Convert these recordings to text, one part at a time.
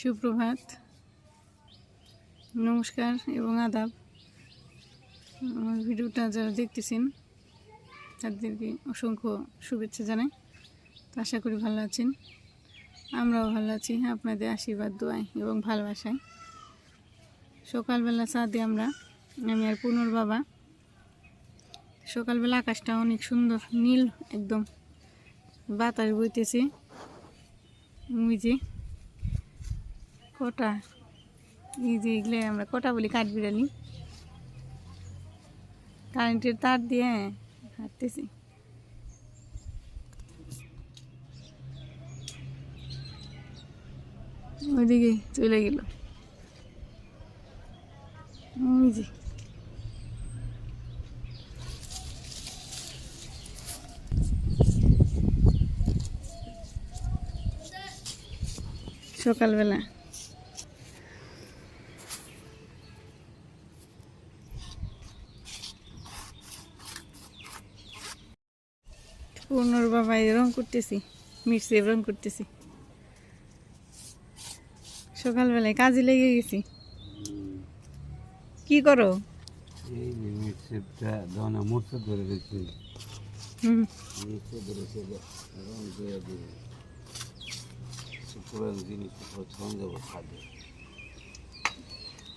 সুপ্রভাত। নমস্কার এবং আদাব। আমার ভিডিওটা যারা দেখতেছেন, তাদেরকে অসংখ্য শুভেচ্ছা জানাই। তো আশা করি ভালো আছেন। আমরাও ভালো আছি, আপনাদের আশীর্বাদ, দোয়ায় এবং ভালোবাসায়। সকালবেলা চা দিয়ে আমরা, আমি আর পুনর বাবা, সকালবেলা আকাশটা অনেক সুন্দর, নীল একদম। বাতাস বইতেছে। ওই যে কটা? এই যে এগুলো আমরা কটা বলি? কাঠবিড়ালি কারেন্টের তার দিয়ে হাঁটতেছি। ওইদিকে চলে গেল। যে। সকালবেলা বাবা রং করতেছি মির্চি রং করতেছি। সকালবেলায় কাজে লেগে গেছি। কি করো? মিক্সে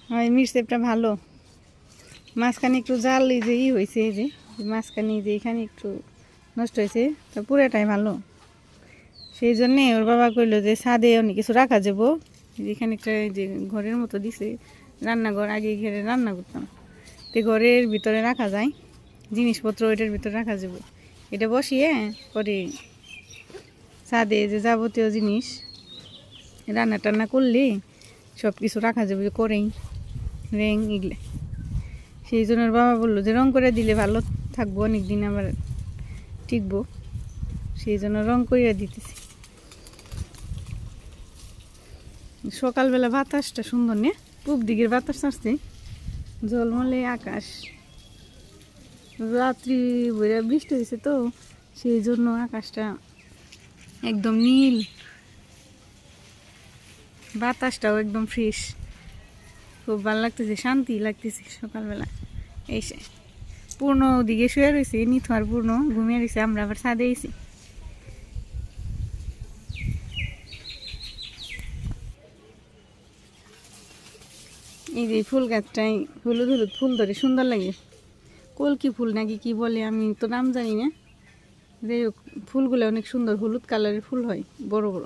হয় মিরসেপটা ভালো। মাঝখানে একটু জাল এই যে ই হয়েছে এই যে মাঝখানে যে এখানে একটু নষ্ট হয়েছে, তো পুরোটাই ভালো সেই জন্যে ওর বাবা কইলো যে, ছাদে অনেক কিছু রাখা যাব যেখানে একটা যে ঘরের মতো দিছে, রান্নাঘর, আগে ঘরে রান্না করতাম। তো ঘরের ভিতরে রাখা যায়, জিনিসপত্র ওইটার ভিতরে রাখা যাব এটা বসিয়ে পরে ছাদে যে যাবতীয় জিনিস, রান্না টান্না করলে সব কিছু রাখা যাবে করেই, রেং, এগুলো। সেই জন্য ওর বাবা বলল যে, রং করে দিলে ভালো থাকব অনেক দিন আবার টিকবো, সেই জন্য রং করিয়া দিতেছি। সকালবেলা বাতাসটা সুন্দর নে, পূব দিকের বাতাস আসছে জলমলে আকাশ। রাত্রি বইরা বৃষ্টি হয়েছে তো, সেই জন্য আকাশটা একদম নীল। বাতাসটাও একদম ফ্রেশ। খুব ভালো লাগতেছে, শান্তি লাগতেছে সকালবেলা। এসে পূর্ণ ওদিকে শুয়ে রয়েছে নিথ আর পূর্ণ ঘুমিয়ে রয়েছে আমরা আবার ছাদে এসি এই যে ফুল গাছটাই হলুদ হলুদ ফুল ধরে সুন্দর লাগে। কলকি ফুল নাকি কি বলে আমি তো নাম জানি না। যাই হোক, ফুলগুলো অনেক সুন্দর হলুদ কালারের ফুল হয়, বড় বড়।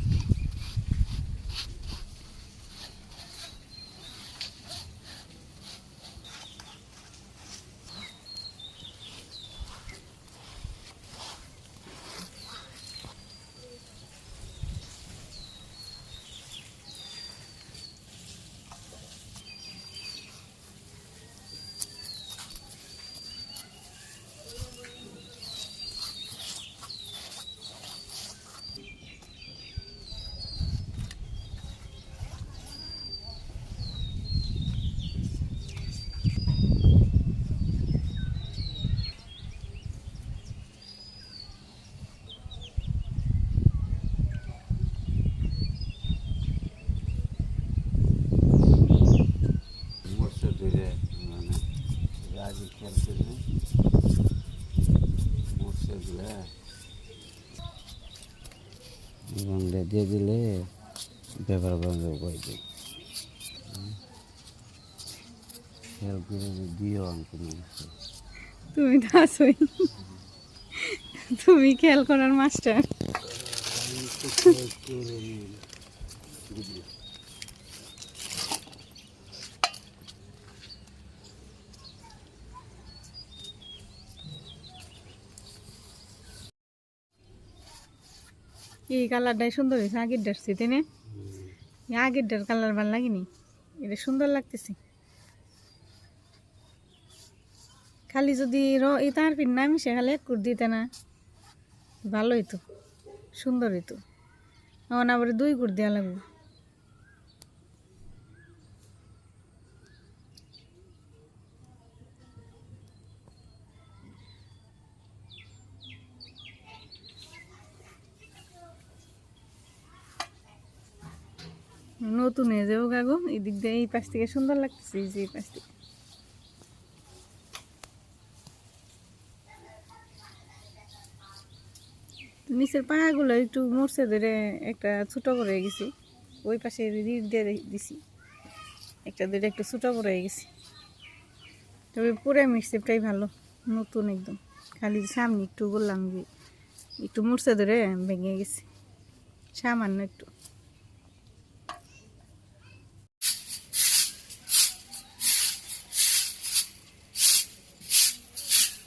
ছেড়ে দিলে ব্যাপার বন্ধ উপায় দিই। হ্যাঁ, হ্যাঁ, হ্যাঁ, করে দিও তুমি তো তুমি খেয়াল করার মাস্টার। এই কালারটাই সুন্দর হয়েছে আগের ডারছি তাই না? আগের ডার কালার ভালো লাগেনি। এটা সুন্দর লাগতেছে। খালি যদি র, এই তার পিন না মিশে, খালি এক দিতে না। ভালো হইতো, সুন্দর হইতো। আমার আবার দুই কুট দেওয়া লাগবে। নতুন হয়ে যাব কাগো এই দিক দিয়ে এই পাশ থেকে সুন্দর লাগতেছে, এই যে এই পাশ থেকে নিচের পাহাগুলো একটু মরছে ধরে একটা ছোট করে গেছি। ওই পাশে রিট দিয়ে দিছি। একটা ধরে একটু ছোট করে গেছি। তবে পুরো মিক্সেপটাই ভালো, নতুন একদম। খালি সামনে একটু বললাম যে একটু মরছে ধরে ভেঙে গেছে। সামান্য একটু।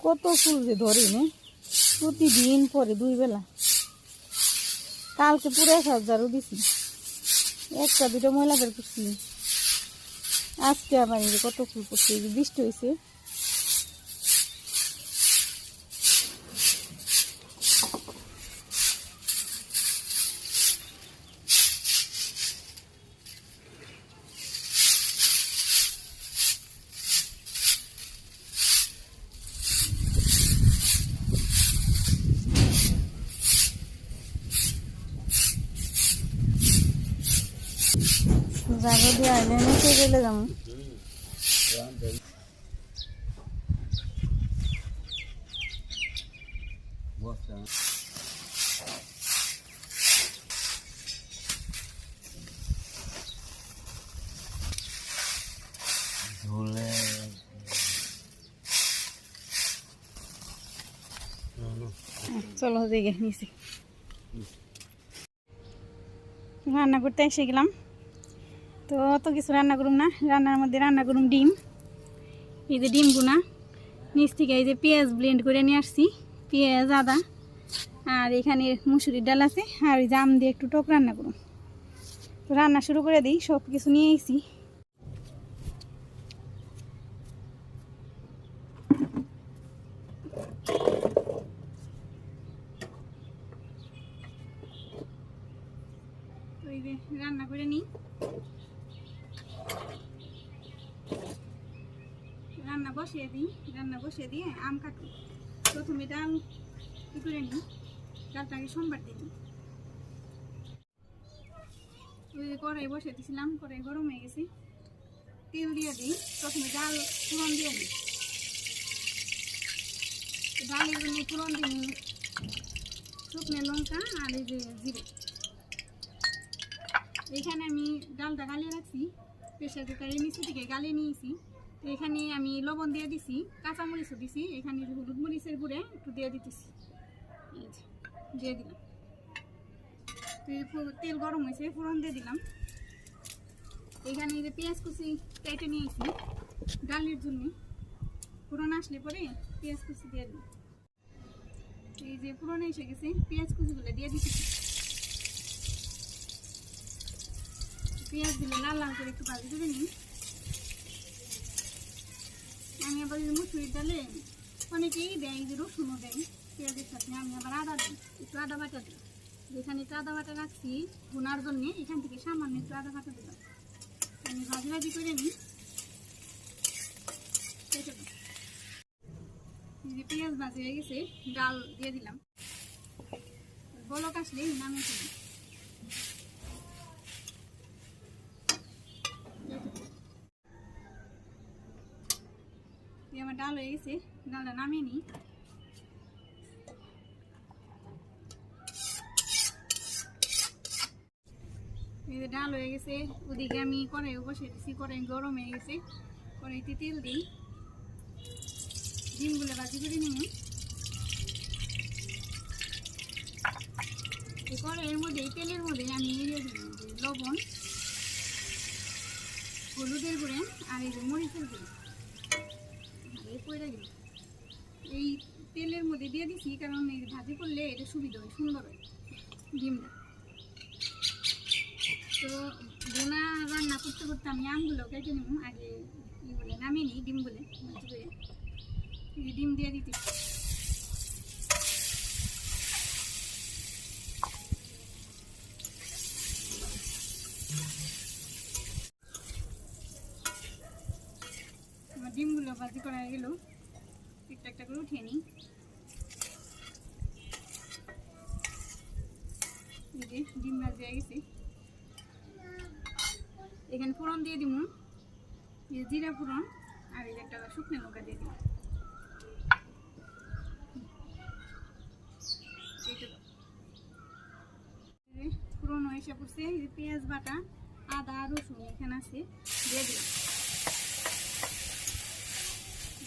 কত ফুল যে ধরি না প্রতিদিন পরে দুই বেলা। কালকে পুরো এক হাজারও দিছি। একটা দুটো ময়লা বের করছি। আজকে আবার কত ফুল যে বৃষ্টি হয়েছে জাগো দিয়ে আইলে নিচে যাব চলো দিকে নিচে। রান্না করতে এসে গেলাম। তো অত কিছু রান্না করুম না। রান্নার মধ্যে রান্না করুম ডিম। এই যে ডিম গুনা নিচ থেকে এই যে পেঁয়াজ ব্লেন্ড করে নিয়ে আসছি। পেঁয়াজ, আদা আর এখানে মুসুরির ডাল আছে। আর জাম দিয়ে একটু টক রান্না করুন তো রান্না শুরু করে দিই সব কিছু নিয়ে এসেছি তো এই যে রান্না করে নিই রান্না বসিয়ে দিই রান্না বসিয়ে দিয়ে আম কাটু প্রথমে ডাল কি করে নিই ডালটাকে সোমবার দিয়ে দিই ওই যে কড়াই বসিয়ে দিয়েছিলাম কড়াই গরম হয়ে গেছে। তেল দিয়ে দিই, প্রথমে ডাল ফোড়ন দিয়ে দিই। ডালের জন্য ফোড়ন দিই শুকনো লঙ্কা আর এই যে জিরে। এখানে আমি ডালটা গালিয়ে রাখছি প্রেশার কুকারে নিচে থেকে গালিয়ে নিয়েছি। এখানে আমি লবণ দিয়ে দিছি, কাঁচামরিচও দিছি, এখানে হলুদ মরিচের গুঁড়ে একটু দিয়ে দিতেছি। দিয়ে দিলাম। তেল গরম হয়েছে ফোড়ন দিয়ে দিলাম। এখানে যে পেঁয়াজ কুচি কেটে নিয়েছি, ডালের জন্য। ফোড়ন আসলে পরে পেঁয়াজ কুচি দিয়ে দিই এই যে ফোড়ন এসে গেছে, পেঁয়াজ কুচিগুলো দিয়ে দিচ্ছি পেঁয়াজ দিলে লাল লাল করে একটু ভাজি করে নিই। আমি আবার মুসুরির ডালে অনেকেই দেয় রসুনও দেয়, পেঁয়াজের সাথে। আমি আবার আদা দিই, একটু আদা বাটা দিই। যেখানে একটু আদা বাটা রাখছি ভুনার জন্যে, এখান থেকে সামান্য একটু আদা বাটা দিলাম। আমি ভাজি ভাজি করে নিই। পেঁয়াজ ভাজি হয়ে গেছে, ডাল দিয়ে দিলাম। বলক আসলে নামিয়ে এই আমার ডাল হয়ে গেছে, ডালটা নামিয়ে নিই যে ডাল হয়ে গেছে, ওদিকে আমি কড়াই বসে দিছি, কড়াই গরম হয়ে গেছে। কড়াইতে তেল দিই। ডিমগুলো ভাজি করে নিই কড়াইয়ের মধ্যে তেলের মধ্যে আমি লবণ, হলুদের গুঁড়ে আর এই যে মরিচের গুঁড়ে। এই গেল। এই তেলের মধ্যে দিয়ে দিছি, কারণ এই ভাজি করলে এটা সুবিধা হয়, সুন্দর হয় ডিমটা। তো বোনা রান্না করতে করতে আমি আমগুলো কেটে নেব, আগে ই বলে নামিয়ে নিই ডিম বলে ডিম দিয়ে দিতে আমার ডিমগুলো ভাজি করা হয়ে গেল। একটা একটা করে উঠিয়ে নিই। ডিম ভাজি হয়ে গেছে। এখানে ফোড়ন দিয়ে দিব জিরা ফোড়ন আর এই একটা শুকনো লঙ্কা দিয়ে দিব ফোড়ন এসে পড়ছে। পেঁয়াজ বাটা, আদা, রসুন এখানে আছে। দিয়ে দিলাম।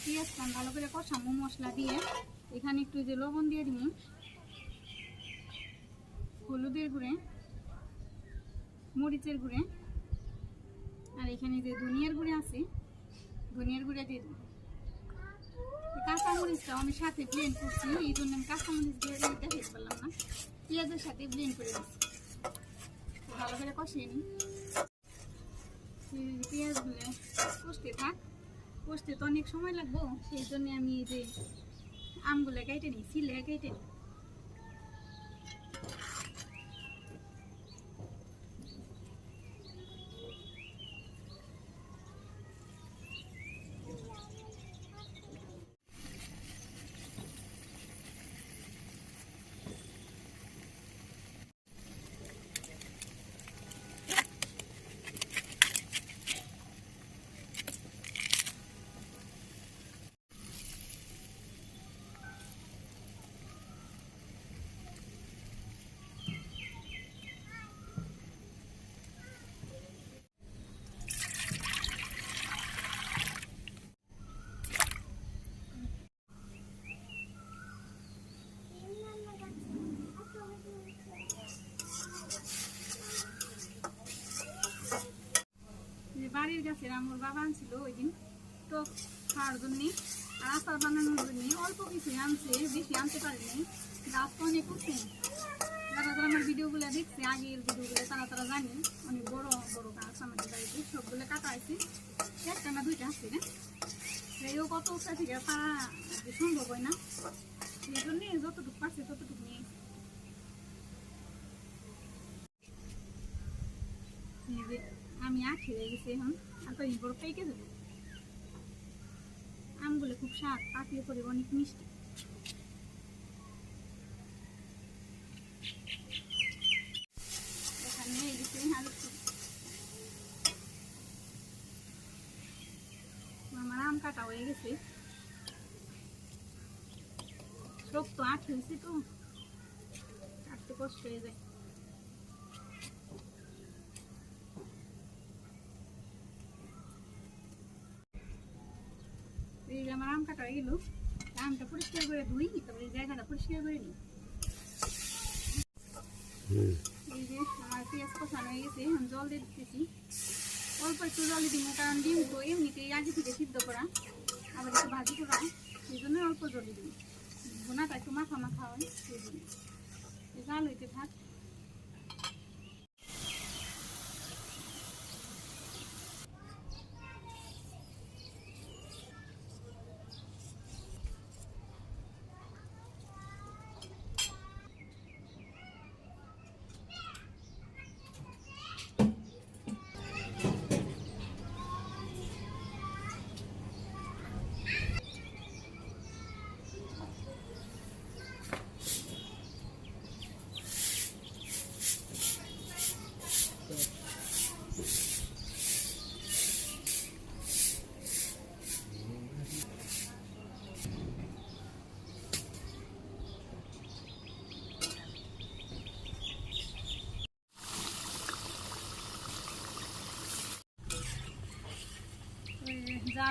পেঁয়াজটা ভালো করে কষামো মশলা দিয়ে। এখানে একটু যে লবণ দিয়ে দিব। হলুদের গুঁড়ে, মরিচের গুঁড়ে, আর এখানে যে ধনিয়ার গুঁড়ে আছে, ধনিয়ার গুঁড়ে দিয়ে দিব। এই কাঁচা মরিচটা আমি সাথে ব্লেন্ড করছি, এই জন্য আমি কাঁচা মরিচ দিয়ে দেখাতে পারলাম না। পেঁয়াজের সাথে ব্লেন্ড করে দিচ্ছি ভালো করে কষিয়ে নিই। পেঁয়াজগুলো কষতে থাক। কষতে তো অনেক সময় লাগবো, সেই জন্য আমি এই যে আমগুলো কেটে নিই সিলে কেটে নিই যে বাড়ির গাছের আমার বাবা আনছিল ওই দিন তো খাওয়ার জন্য, আর আচার বানানোর জন্য অল্প কিছু আনছে, বেশি আনতে পারেনি গাছ অনেক উঠছে যারা যারা আমার ভিডিওগুলো দেখছে, আগের ভিডিওগুলো তারা তারা জানে, অনেক বড় বড় গাছ আমাদের বাড়িতে, সবগুলো কাটা আছে। একটা না দুইটা আছে না? এও কত উঠা থেকে যে সম্ভব হয় না। সেই জন্য যতটুকু পারছে ততটুকু নিয়ে আমি আখি হয়ে এখন। আর তো বড় পেকে যাবে। আমগুলো খুব স্বাদ পাকলে পরে অনেক মিষ্টি। এই আমার আম কাটা হয়ে গেছে। শক্ত আঠ হয়েছে তো, কাটতে কষ্ট হয়ে যায় এই যে আমার আম কাটা গেল আমটা পরিষ্কার করে ধুই তারপরে এই জায়গাটা পরিষ্কার করে নিই। এই যে আমার পেঁয়াজ কষানো হয়ে গেছে আমি জল দিয়ে দিতেছি। অল্প একটু জল দিব কারণ ডিম তো এমনিতেই আগে থেকে সিদ্ধ করা আবার একটু ভাজি করা সেই জন্য অল্প জল দিই বোনাটা একটু মাখা মাখা হয় সেই জন্য। জাল হইতে থাক।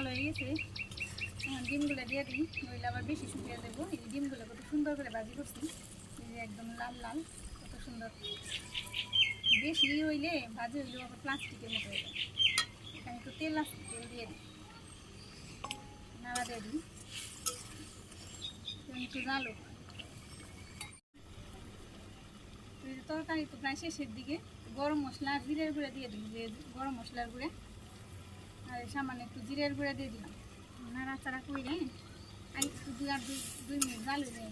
হয়ে ডিমগুলো দিয়ে দিই, নইলে আবার বেশি শুকিয়ে দেবো এই ডিমগুলো কত সুন্দর করে ভাজি করছি একদম লাল লাল, কত সুন্দর। বেশি হইলে ভাজি হইলেও আবার প্লাস্টিকের মতো হয়ে যায়। এখানে একটু তেল আছে, তেল দিয়ে দিই। নাড়া দিয়ে দিই। একটু জালো তরকারি তো প্রায় শেষের দিকে, গরম মশলা জিরের গুঁড়া দিয়ে দিই গরম মশলার গুঁড়া। সামান্য একটু জিরের গুঁড়া দিয়ে দিলাম। নাড়াচাড়া করে আর একটু দু আর দুই মিনিট জালু দিয়ে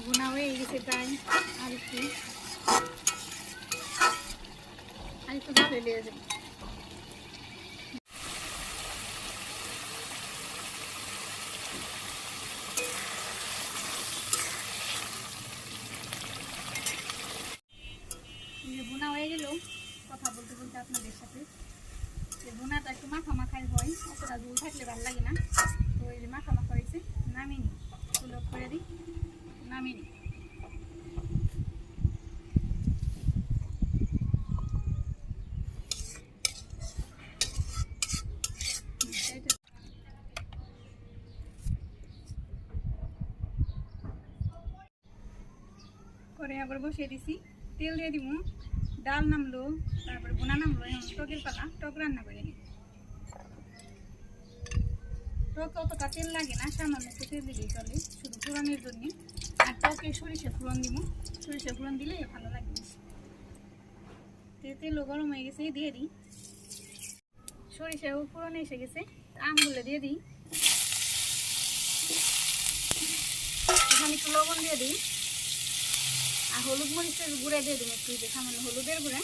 গুণা হয়ে গেছে তাই আর একটু আর একটু জালে দিয়ে দেবো এই যে বোনা হয়ে গেল কথা বলতে বলতে আপনাদের সাথে যে বোনাটা একটু মাখা মাখাই হয় অতটা ঝোল থাকলে ভালো লাগে না তো এই যে মাখা মাখা হয়েছে নামিয়ে নিই সুলভ করে দিই নামিয়ে নিই হুম, এইটা করে বসিয়ে দিছি। তেল দিয়ে দিব ডাল নামলো, তারপরে বোনা নামলো টকের পালা টক রান্না করে নিই। টক অতটা তেল লাগে না, সামান্য একটু তেল দিলেই চলে, শুধু ফোড়নের জন্য। আর টকে সরিষা ফোড়ন দিব সরিষা ফোড়ন দিলে ভালো লাগবে তেলও গরম হয়ে গেছে দিয়ে দিই। সরিষাও ফোড়নে এসে গেছে, আমগুলো দিয়ে দিই। এখানে একটু লবণ দিয়ে দিই। আর হলুদ মরিচের গুঁড়া দিয়ে দেবো একটু সামান্য হলুদের গুঁড়া,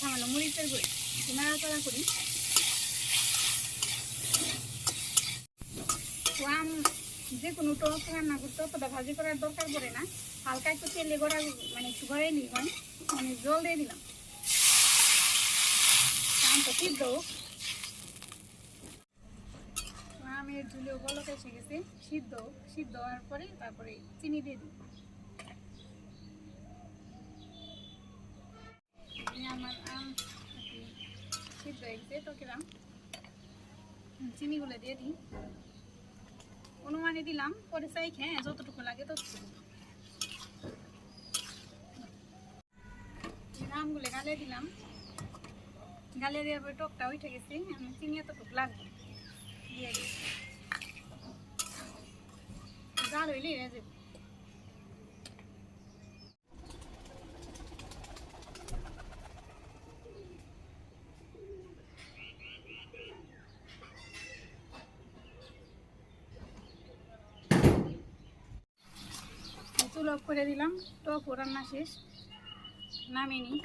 সামান্য মরিচের গুঁড়া, একটু নাড়াচাড়া করি। আম যে কোনো টক রান্না করতে অতটা ভাজি করার দরকার পড়ে না। হালকা একটু তেলে গড়া মানে একটু গড়াই নিই হয় মানে জল দিয়ে দিলাম। আমটা সিদ্ধ আমের ঝুলেও বলক এসে গেছে, সিদ্ধ সিদ্ধ হওয়ার পরে তারপরে চিনি দিয়ে দিই এই আমার আম আর কি সিদ্ধ হয়ে গেছে টকের আম চিনিগুলো দিয়ে দিই। অনুমানে দিলাম, পরে চাই খেয়ে, যতটুকু লাগে ততটুকু। আমগুলো গালে দিলাম। গালে পরে টকটা উঠে গেছে, আমি চিনি এতটুকু লাগবে। দিয়ে দিই। জাল হইলে হয়ে যাবে চুল অফ করে দিলাম। টক রান্না শেষ। নামিয়ে নিই।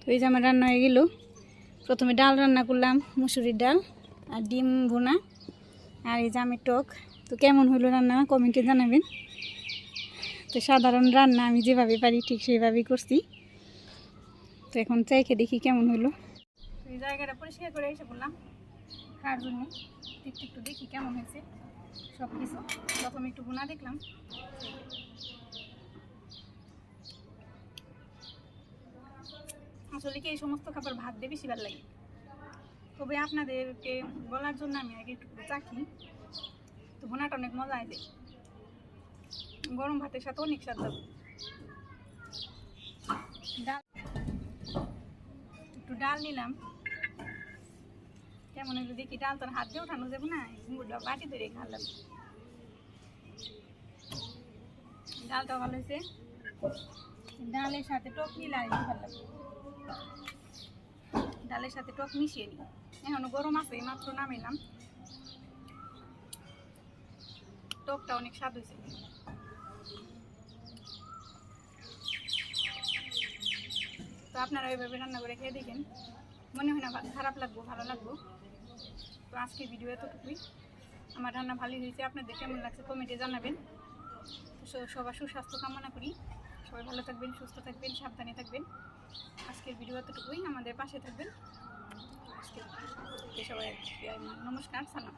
তো এই যে আমার রান্না হয়ে গেল। প্রথমে ডাল রান্না করলাম, মুসুরির ডাল আর ডিম ভুনা আর এই যে আমি টক। তো কেমন হলো রান্না? কমেন্টে জানাবেন। তো সাধারণ রান্না আমি যেভাবে পারি ঠিক সেইভাবেই করছি। তো এখন চাইকে দেখি কেমন হলো। এই জায়গাটা পরিষ্কার করে এসে বললাম খাওয়ার জন্য? একটু একটু দেখি কেমন হয়েছে সব কিছু প্রথমে একটু বোনা দেখলাম। আসলে কি এই সমস্ত খাবার ভাত দিয়ে বেশি ভালো লাগে? তবে আপনাদেরকে বলার জন্য আমি আগে একটু চাখি তো বোনাটা অনেক মজা আছে গরম ভাতের সাথে অনেক স্বাদ লাগবে ডাল একটু ডাল নিলাম। কেমন হলো দেখি, ডাল তোর হাত দিয়ে উঠানো যাবে না? ঘুঙুরটা বাটি ধরে খালাম ডালটা ভালো হয়েছে ডালের সাথে টক ভালো লাগবে ডালের সাথে টক মিশিয়ে নিই। এখনও গরম আছে মাত্র নামিলাম। টকটা অনেক স্বাদ হয়েছে তো আপনারা এইভাবে রান্না করে খেয়ে দেখেন। মনে হয় না খারাপ লাগবো, ভালো লাগবো। তো আজকে ভিডিও এতটুকুই। আমার রান্না ভালোই হয়েছে। আপনাদের কেমন লাগছে কমেন্টে জানাবেন। সবার সুস্বাস্থ্য কামনা করি। সবাই ভালো থাকবেন, সুস্থ থাকবেন, সাবধানে থাকবেন। আজকের ভিডিও এতটুকুই। আমাদের পাশে থাকবেন। আজকে সবাই নমস্কার, সালাম।